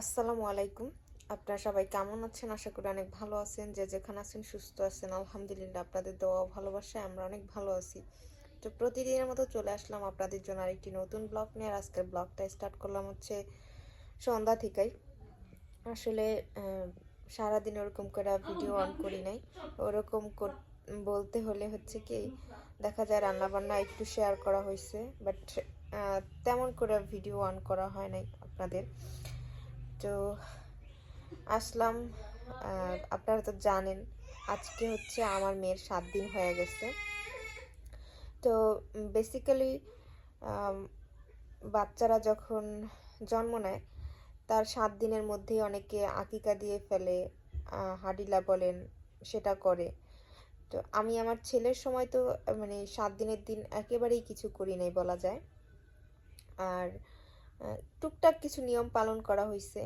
আসসালামু আলাইকুম। আপনারা সবাই কেমন আছেন? আশা করি অনেক ভালো আছেন। যে যেখানে আছেন সুস্থ আছেন। আলহামদুলিল্লাহ, আপনাদের দোয়া ভালোবাসায় আমরা অনেক ভালো আছি। তো প্রতিদিনের মতো চলে আসলাম আপনাদের জন্য আরেকটি নতুন ব্লগ নিয়ে। আর আজকের ব্লগটা স্টার্ট করলাম হচ্ছে সন্ধ্যা থেকেই। আসলে সারাদিন ওরকম করে ভিডিও অন করি নাই। ওরকম বলতে হলে হচ্ছে কি, দেখা যায় রান্না বান্না একটু শেয়ার করা হয়েছে বাট তেমন করে ভিডিও অন করা হয় নাই আপনাদের। তো আসলাম আপনারা তো জানেন, আজকে হচ্ছে আমার মেয়ের সাত দিন হয়ে গেছে। তো বেসিক্যালি বাচ্চারা যখন জন্ম নেয়, তার সাত দিনের মধ্যেই অনেকে আকিকা দিয়ে ফেলে হাডিলা বলেন, সেটা করে। তো আমি আমার ছেলের সময় তো মানে সাত দিনের দিন একেবারেই কিছু করি নাই বলা যায়। আর টুকটাক কিছু নিয়ম পালন করা হয়েছে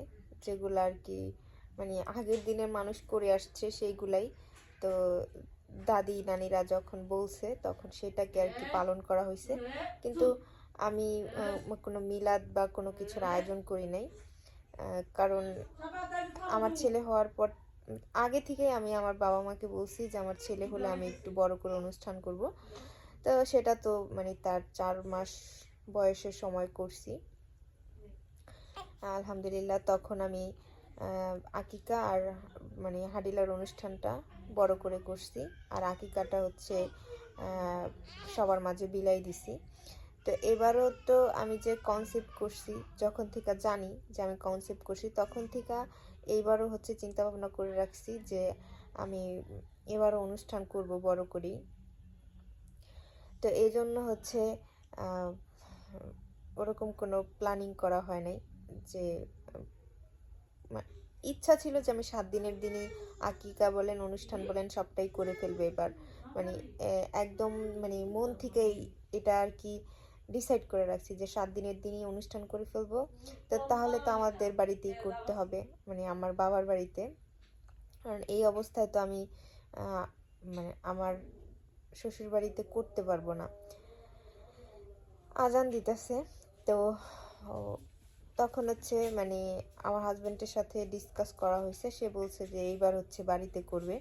যেগুলো আর কি মানে আগের দিনের মানুষ করে আসছে সেইগুলাই। তো দাদি, নানিরা যখন বলছে, তখন সেটাকে আর কি পালন করা হয়েছে কিন্তু আমি কোনো মিলাদ বা কোনো কিছুর আয়োজন করি নাই। কারণ আমার ছেলে হওয়ার পর, আগে থেকে আমি আমার বাবা মাকে বলছি যে, আমার ছেলে হলে আমি একটু বড় করে অনুষ্ঠান করব। তো সেটা তো মানে তার চার মাস বয়সের সময় করছি। আলহামদুলিল্লাহ, তখন আমি আকিকা আর মানে হাডিলার অনুষ্ঠানটা বড় করে করছি। আর আকিকাটা হচ্ছে সবার মাঝে বিলাই দিছি। তো এবারও তো আমি যে কনসেপ্ট করছি, যখন থেকে জানি যে আমি কনসেপ্ট করছি, তখন থেকে এইবারও হচ্ছে চিন্তা ভাবনা করে রাখছি যে আমি এবারও অনুষ্ঠান করব বড় করি তো এই জন্য হচ্ছে ওরকম কোনো প্ল্যানিং করা হয় নাই। যে ইচ্ছা ছিল যে আমি সাত দিনের দিনই আকিকা বলেন, অনুষ্ঠান বলেন, সবটাই করে ফেলব এবার। মানে একদম মানে মন থেকেই এটা আর কি ডিসাইড করে রাখছি যে সাত দিনের দিনই অনুষ্ঠান করে ফেলব। তো তাহলে তো আমাদের বাড়িতেই করতে হবে মানে আমার বাবার বাড়িতে। কারণ এই অবস্থায় তো আমি মানে আমার শ্বশুর বাড়িতে করতে পারব না। আজান দিতেছে, তো তখন হচ্ছে মানে আমার হাজব্যান্ডের সাথে ডিসকাস করা হয়েছে। সে বলছে যে এইবার হচ্ছে বাড়িতে করবে।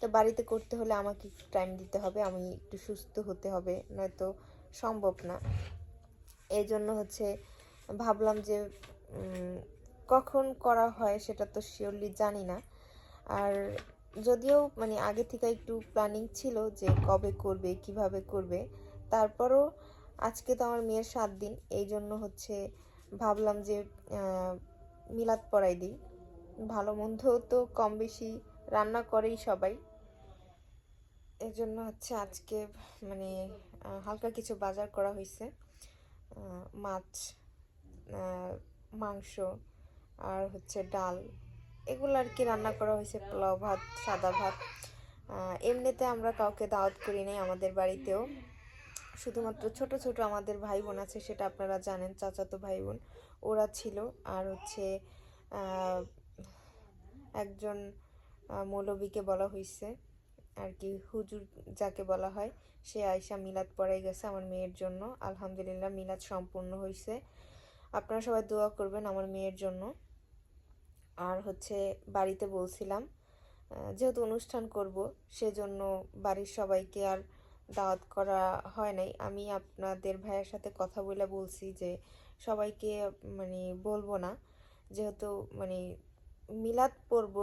তো বাড়িতে করতে হলে আমাকে একটু টাইম দিতে হবে। আমি একটু সুস্থ হতে হবে, নয়তো সম্ভব না। এই জন্য হচ্ছে ভাবলাম যে কখন করা হয় সেটা তো শিওরলি জানি না। আর যদিও মানে আগে থেকে একটু প্ল্যানিং ছিল যে কবে করবে, কীভাবে করবে। তারপরও আজকে তো আমার মেয়ের সাত দিন। এই জন্য হচ্ছে ভাবলাম যে মিলাদ পড়াই দিই। ভালো মন্দ তো কম বেশি রান্না করেই সবাই। এই জন্য হচ্ছে আজকে মানে হালকা কিছু বাজার করা হয়েছে মাছ মাংস আর হচ্ছে ডাল। এগুলো আর কি রান্না করা হয়েছে পোলাও ভাত, সাদা ভাত। এমনিতে আমরা কাউকে দাওয়াত করি নাই আমাদের বাড়িতেও। শুধুমাত্র ছোট ছোট আমাদের ভাই বোন আছে, সেটা আপনারা জানেন, চাচাতো ভাই বোন ওরা ছিল, আর হচ্ছে একজন মৌলবীকে বলা হয়েছে আর কি, হুজুর যাকে বলা হয়, সে আয়সা মিলাদ পড়াই গেছে আমার মেয়ের জন্য। আলহামদুলিল্লাহ, মিলাদ সম্পূর্ণ হয়েছে আপনারা সবাই দোয়া করবেন আমার মেয়ের জন্য। আর হচ্ছে, বাড়িতে বলছিলাম যেহেতু অনুষ্ঠান করব, সেজন্য বাড়ির সবাইকে আর দাওয়াত করা হয় নাই। আমি আপনাদের ভাইয়ের সাথে কথা বলে বলছি যে, সবাইকে মানে বলব না। যেহেতু মানে মিলাদ পড়ব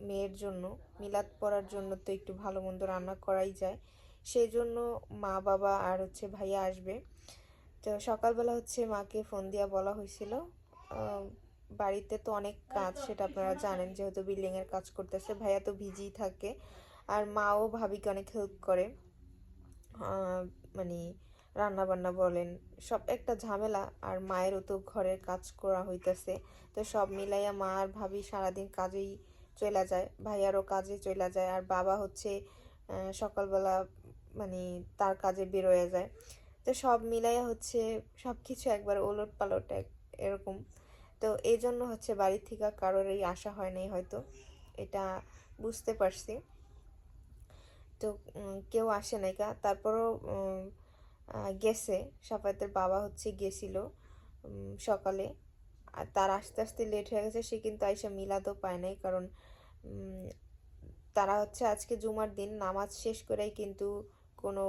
মেয়ের জন্য। মিলাদ পড়ার জন্য তো একটু ভালো মন্দ রান্না করাই যায়। সেই জন্য মা, বাবা আর হচ্ছে ভাইয়া আসবে। তো সকালবেলা হচ্ছে মাকে ফোন দিয়া বলা হয়েছিল বাড়িতে তো অনেক কাজ, সেটা আপনারা জানেন। যেহেতু বিল্ডিংয়ের কাজ করতেছে, ভাইয়া তো বিজিই থাকে। আর মাও ভাবিকে অনেক হেল্প করে। মানে রান্না বান্না বলেন, সব একটা ঝামেলা। আর মায়েরও তো ঘরের কাজ করা হইতেছে। তো সব মিলাইয়া মা আর ভাবি সারাদিন কাজেই চলে যায়, ভাইয়ারও কাজে চলে যায়, আর বাবা হচ্ছে সকালবেলা মানে তার কাজে বেরোয় যায়। তো সব মিলাইয়া হচ্ছে সব কিছু একবার ওলট পালট এরকম। তো এই জন্য হচ্ছে বাড়ি থেকে কারোরই আশা হয় নাই হয়তো। এটা বুঝতে পারছি। তো কেউ আসে নাই কা তারপরও গেছে। সাফায়াতের বাবা হচ্ছে গেছিল সকালে। আর তার আস্তে আস্তে লেট হয়ে গেছে। সে কিন্তু আইসা মিলাদও পায় নাই কারণ তারা হচ্ছে আজকে জুমার দিন। নামাজ শেষ করেই কিন্তু কোনো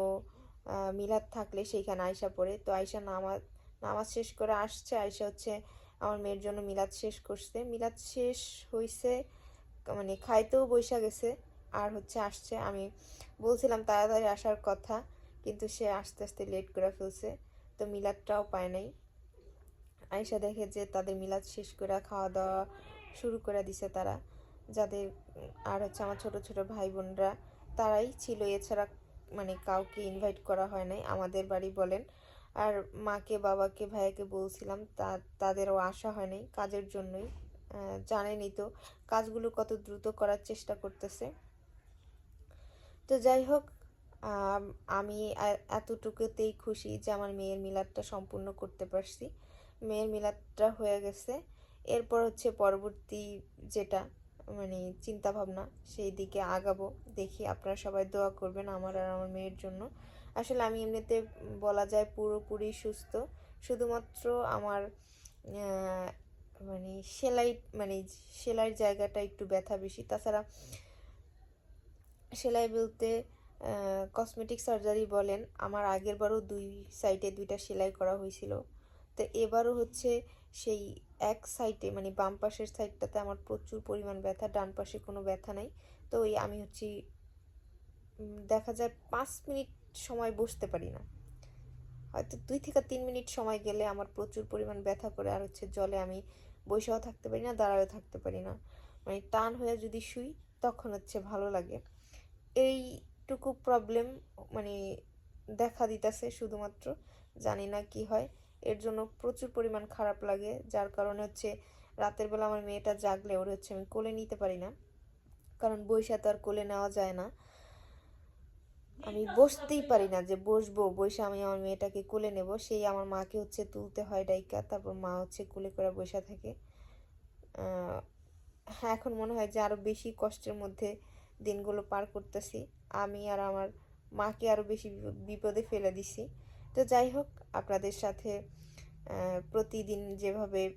মিলাদ থাকলে সেইখানে আয়সা পড়ে। তো আয়সা নামাজ নামাজ শেষ করে আসছে। আয়সা হচ্ছে আমার মেয়ের জন্য মিলাদ শেষ করছে। মিলাদ শেষ হইছে মানে খাইতেও বৈশা গেছে। আর হচ্ছে আসছে আমি বলছিলাম তাড়াতাড়ি আসার কথা কিন্তু সে আস্তে আস্তে লেট করে ফেলছে। তো মিলাদটাও পায় নাই। আয়সা দেখে যে তাদের মিলাদ শেষ করে খাওয়া দাওয়া শুরু করে দিছে তারা। যাদের আর হচ্ছে আমার ছোট ছোট ভাই বোনরা তারাই ছিল। এছাড়া মানে কাউকে ইনভাইট করা হয় নাই আমাদের বাড়ি বলেন। আর মাকে বাবাকে ভাইয়াকে বলছিলাম তা তাদেরও আসা হয় নাই কাজের জন্যই। আহ, জানেনই তো কাজগুলো কত দ্রুত করার চেষ্টা করতেছে। তো যাই হোক, আমি এতটুকুতেই খুশি যে আমার মেয়ের মিলাদটা সম্পূর্ণ করতে পারছি। মেয়ের মিলাদটা হয়ে গেছে। এরপর হচ্ছে পরবর্তী যেটা মানে চিন্তা ভাবনা সেই দিকে আগাবো। দেখি আপনারা সবাই দোয়া করবেন আমার আর আমার মেয়ের জন্য। আসলে আমি এমনিতে বলা যায় পুরোপুরি সুস্থ। শুধুমাত্র আমার মানে সেলাই মানে সেলাইয়ের জায়গাটা একটু ব্যথা বেশি। তাছাড়া সেলাই বলতে কসমেটিক সার্জারি বলেন, আমার আগের বারও দুই সাইডে দুইটা সেলাই করা হয়েছিল। তো এবারও হচ্ছে সেই এক সাইডে মানে বাম পাশের সাইডটাতে আমার প্রচুর পরিমাণ ব্যথা, ডান পাশে কোনো ব্যথা নাই। তো ওই আমি হচ্ছে দেখা যায় পাঁচ মিনিট সময় বসতে পারি না। হয়তো দুই থেকে তিন মিনিট সময় গেলে আমার প্রচুর পরিমাণ ব্যথা করে আর হচ্ছে জলে আমি বসেও থাকতে পারি না, দাঁড়ায়ও থাকতে পারি না। মানে টান হয়ে যদি শুই, তখন হচ্ছে ভালো লাগে। এইটুকু প্রবলেম মানে দেখা দিতেছে শুধুমাত্র, জানি না কি হয়। এর জন্য প্রচুর পরিমাণ খারাপ লাগে, যার কারণে হচ্ছে রাতের বেলা আমার মেয়েটা জাগলে, ওর হচ্ছে আমি কোলে নিতে পারি না। কারণ বৈশা তো আর কোলে নেওয়া যায় না। আমি বসতেই পারি না যে বসবো বসে আমি আমার মেয়েটাকে কোলে নেব, সেই আমার মাকে হচ্ছে তুলতে হয় ডাইকা, তারপর মা হচ্ছে কোলে করে বসে থাকে। হ্যাঁ এখন মনে হয় যে আরও বেশি কষ্টের মধ্যে দিনগুলো পার করতেছি। আমি আর আমার মাকে আরও বেশি বিপ- বিপদে ফেলে দিছি। তো যাই হোক, আপনাদের সাথে প্রতিদিন যেভাবে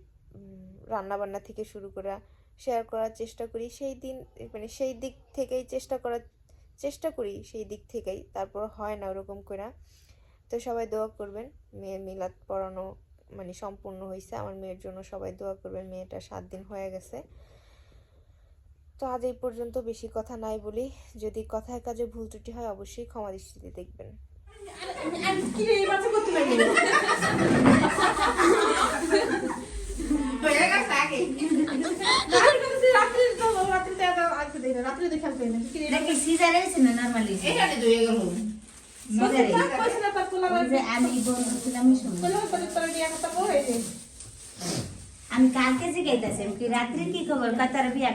রান্না বান্না থেকে শুরু করা শেয়ার করার চেষ্টা করি, সেই দিন মানে সেই দিক থেকেই চেষ্টা করার, চেষ্টা করি সেই দিক থেকেই, তারপর হয় না ওরকম করে তো সবাই দোয়া করবেন মেয়ের মিলাদ পড়ানো মানে সম্পূর্ণ হয়েছে আমার মেয়ের জন্য সবাই দোয়া করবেন, মেয়েটা সাত দিন হয়ে গেছে। তো আজ এই পর্যন্ত বেশি কথা নাই বলি। যদি কথায় কাজে ভুল ত্রুটি হয় অবশ্যই ক্ষমা দৃষ্টিতে দেখবেন। আমি বন্ধু ছিলাম আমি কালকে জিগাইতেছি আমি কি রাত্রে কি খবর? কাতার বিয়া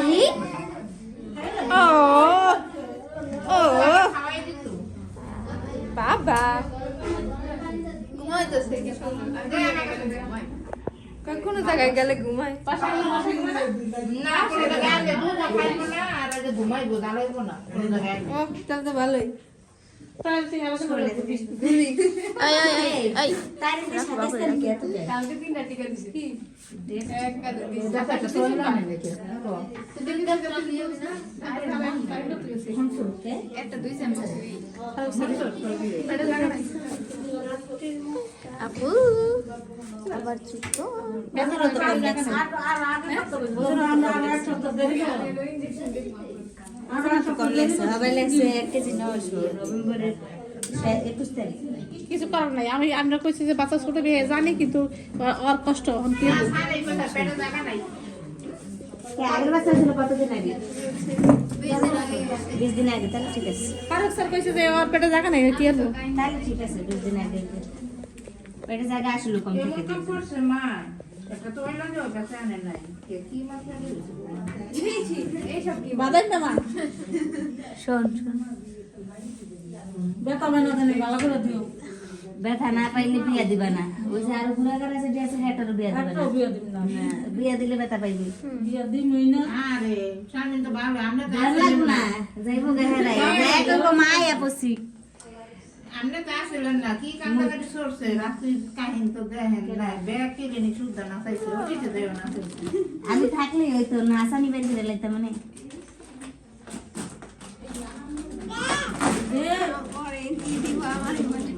করতার বাবা কোনো জায়গায় গেলে ঘুমায় ও তাহলে তো ভালোই আই আই আই আই তার সাতাশ তারিখে এত দেয়। কে? আপু আবার চুপ তো তো। হবে লাগছে এক কেজি। কিছু করার নাই। আমি আমরা কইছি যে বাচ্চা ছোট বিয়ে জানি কিন্তু ওর- কষ্ট এখন কি আগের বছর ছিল কতদিন আগে? বিশ দিন আগে, তাহলে ঠিক আছে। ফারুক স্যার কইছে যে ওর পেটে জায়গা নাই কি হব তাহলে ঠিক আছে, বিশ দিন আগে। পেটে জায়গা আসলো কম থেকে। দিয়েছে। বাদাই না মা? শোন শোন। মেনা ভালো করে দিও। ব্যথা না পাইলে বিয়া দিবা না। ওই যে আরও ঘুরাঘার আছে যে আছে হেটারও বিয়া দিবা না। বিয়া না। না, বিয়া দিলে ব্যথা পাইবি। বিয়া দিমই না। আরে স্বামী তো ভালো আমরা তো ভালো লাগবো না। যাইবো গেহারাই দেখো মায়া পসি আমরা তো আসলেন না। কি কান্দাকাটি সরছে রাত্রি কাহিন তো দেখেন না ব্যাগ কিনে নি শুদ্ধ না চাইছে। ওটিতে দেও না। আমি থাকলে ওই তো নাসানি বের লাইতাম মানে কি রে চারমিনা ছিল বাইশে দিন রাইতে তার মতো এটা পাইলে বাইতে না দেখ ওই হাত দেখি তোর মেহেদি দেখা দেখি তাহলে এটাই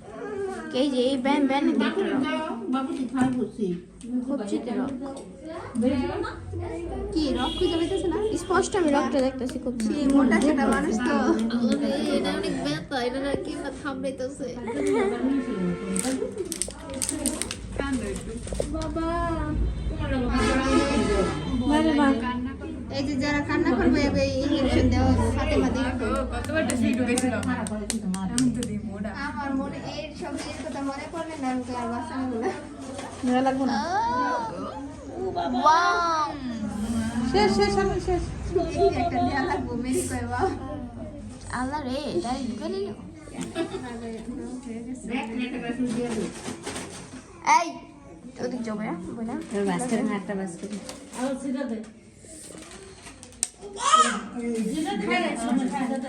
এই যে এই ব্যান ব্যান খাই কি রক্ত না স্পষ্ট আমি রক্ত দেখতেছি খুব মোটা মানুষ তো এটা অনেক ব্যথা এটা না কি না থামড়াইতেছে বাবা এই যে যারা কান্না করবে এই ইঞ্জেকশন দেওয়া ফাতেমা দেখো আমার মনে এই সব এর কথা মনে পড়লে না আমি আর বাঁচানো না। লাগবো না? শেষ শেষ আমি শেষ। একটা দেয়া লাগবো মেরি কয় বাবা আল্লাহ রে তাই ঢুকে নিল। এই ওদিক যাবে না বলে। আর সিধা দে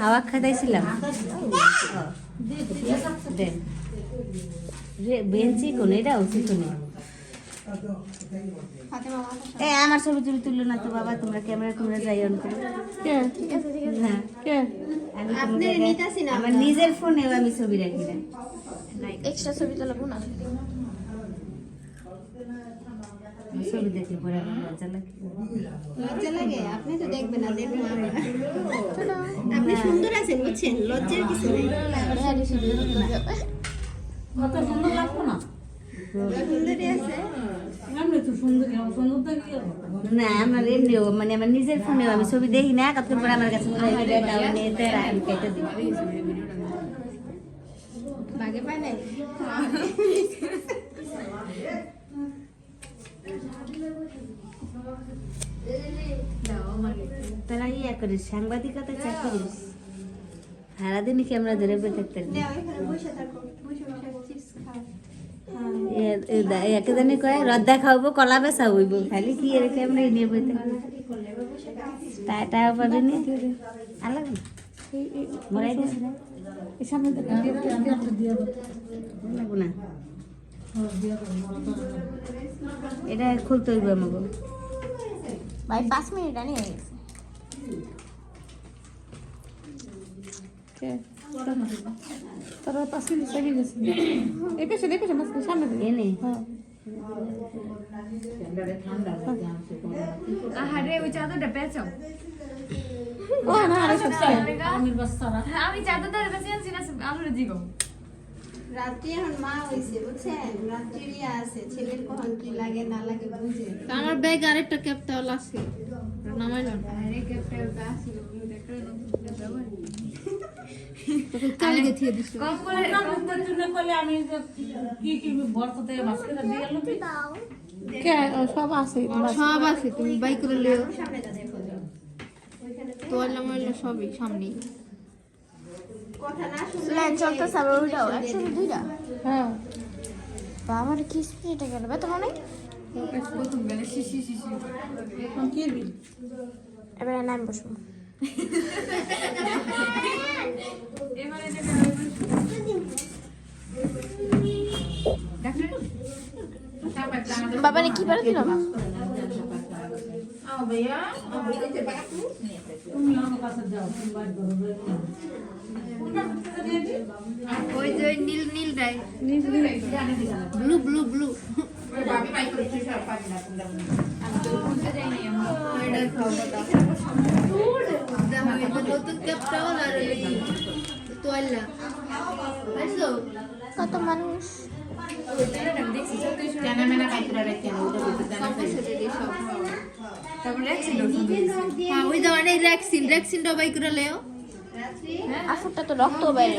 হাওয়া রে বেঞ্চি কোন এটা উচিত মাথা এ আমার ছবি তুলি তুললো না তো বাবা তোমরা ক্যামেরা ক্যামেরা যাই অন করো। না আমার নিজের ফোনেও আমি ছবি রাখি না। এক্সট্রা ছবি তোলাবো না। ছবি দেখে পরে আমার লজ্জা লাগে লজ্জা লাগে আপনি তো দেখবেন না আমরা আপনি সুন্দর আছেন বুঝছেন লজ্জার কিছু নেই কত সুন্দর লাগতো না আমার সুন্দরটা না আমার এমনিও মানে আমার নিজের ফোনেও আমি ছবি দেখি না কত পরে আমার কাছে মনে হয় বাগে পায় নাই তারা ইয়া করিস সাংবাদিকতা চাকরিস সারাদিনই ক্যামেরা ধরে বসে থাকতে একে জানি কয় রদ্দা খাওয়াবো কলা বেচা হইব খালি কি এর ক্যামেরা নিয়ে বসে টাকা পাবে নি? আলাগ মরাই দিস সামনে দিয়ে না। এটা খুলতে হইব আমাকে ভাই পাঁচ মিনিট আনি হয়ে গেছে। কে? তারা পাঁচ মিনিট সেভে গেছে। এই পেছে এই পেছে মাঝখানে সামনে দিকে। এনে? হ্যাঁ। আহারে ওই চাদরটা পেঁচাও। আমি পেঁচে আনছি না জিগো রাত্রি এখন মা হইছে বুঝছেন? রাত্রি ইয়া আছে ছেলের কখন কি লাগে না লাগে বুঝে। আমার ব্যাগ আরেকটা ক্যাপটা আছে আরে সব আছে সব আছে তুমি বাই করে লিও। তোয়াল্লা সবই সামনেই কথা না শুনলে প্ল্যান চলতেছে আবার ওইটাও একসাথে দুইটা। হ্যাঁ। বাবার কি গেল? মনে কি দিবি এবারে নাম বসবো বাবা কি পারে দিল? ভাইয়া। তুমি আমার কাছে যাও তুমি বাড়ি করো। ওই যে ওই নীল নীলটাই ব্লু ব্লু ব্লু কত মানুষ? ওই মেনা হ্যাঁ ওই অনেক রেক্সিন রেক্সিন ডবাই করে লেও। আসরটা তো রক্ত বাইরে